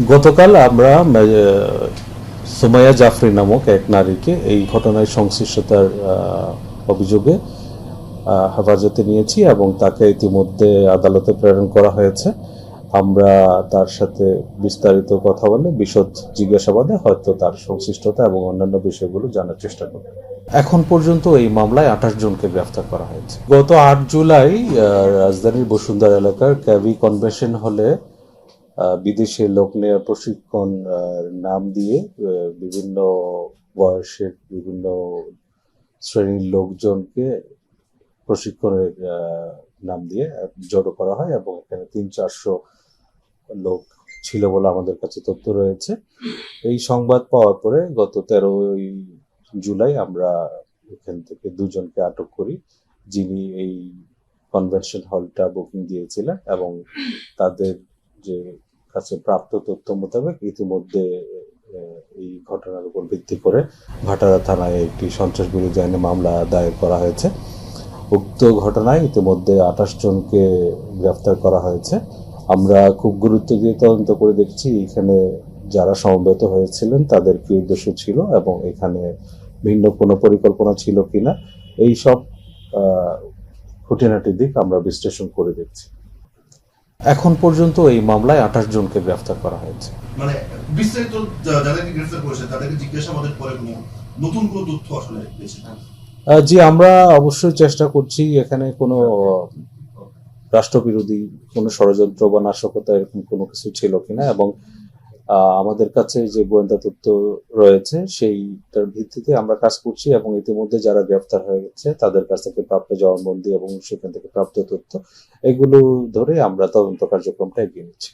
গতকাল আমরা সুমাইয়া জাফরি নামক এক নারীকে এই ঘটনায় সংশ্লিষ্টতার অভিযোগে হেফাজতে নিয়েছি এবং তাকে ইতিমধ্যে আদালতে প্রেরণ করা হয়েছে। আমরা তার সাথে বিস্তারিত কথা বলে বিশদ জিজ্ঞাসাবাদে হয়তো তার সংশ্লিষ্টতা এবং অন্যান্য বিষয়গুলো জানার চেষ্টা করব। এখন পর্যন্ত এই মামলায় আঠাশ জনকে গ্রেফতার করা হয়েছে। গত আট জুলাই রাজধানীর বসুন্ধরা এলাকার ক্যাবি কনভেনশন হলে বিদেশে লোক নেওয়া প্রশিক্ষণ নাম দিয়ে বিভিন্ন বয়সের বিভিন্ন শ্রেণির লোকজনকে প্রশিক্ষণের নাম দিয়ে জড়ো করা হয় এবং এখানে তিন চারশো লোক ছিল বলে আমাদের কাছে তথ্য রয়েছে। এই সংবাদ পাওয়ার পরে গত তেরোই জুলাই আমরা এখান থেকে দুজনকে আটক করি, যিনি এই কনভেনশন হলটা বুকিং দিয়েছিলেন এবং তাদের যে কাছে প্রাপ্ত তথ্য মোতাবেক ইতিমধ্যে এই ঘটনার উপর ভিত্তি করে ভাটারা থানায় একটি সন্ত্রাস বিরোধী আইনে মামলা দায়ের করা হয়েছে। উক্ত ঘটনায় ইতিমধ্যে আঠাশ জনকে গ্রেফতার করা হয়েছে। আমরা খুব গুরুত্ব দিয়ে তদন্ত করে দেখছি, এখানে যারা সমবেত হয়েছিলেন তাদের কি উদ্দেশ্য ছিল এবং এখানে ভিন্ন কোনো পরিকল্পনা ছিল কিনা, এই সব খুঁটিনাটি দিক আমরা বিশ্লেষণ করে দেখছি। এখন পর্যন্ত এই মামলায় আঠাশ জনকে গ্রেফতার করা হয়েছে। মানে বিস্তারিত যাদেরকে গ্রেফতার করেছে তাদেরকে জিজ্ঞাসাবাদের পরে নতুন কোনো তথ্য আসলে জি আমরা অবশ্যই চেষ্টা করছি এখানে কোনো রাষ্ট্রবিরোধী কোনো ষড়যন্ত্র বা নাশকতা এরকম কোনো কিছু ছিল কিনা এবং আমাদের কাছে যে গোয়েন্দা তথ্য রয়েছে সেইটার ভিত্তিতে আমরা কাজ করছি এবং ইতিমধ্যে যারা গ্রেফতার হয়ে গেছে, তাদের কাছ থেকে প্রাপ্ত জবানবন্দি এবং সেখান থেকে প্রাপ্ত তথ্য, এগুলো ধরে আমরা তদন্ত কার্যক্রমটা এগিয়ে নিচ্ছি।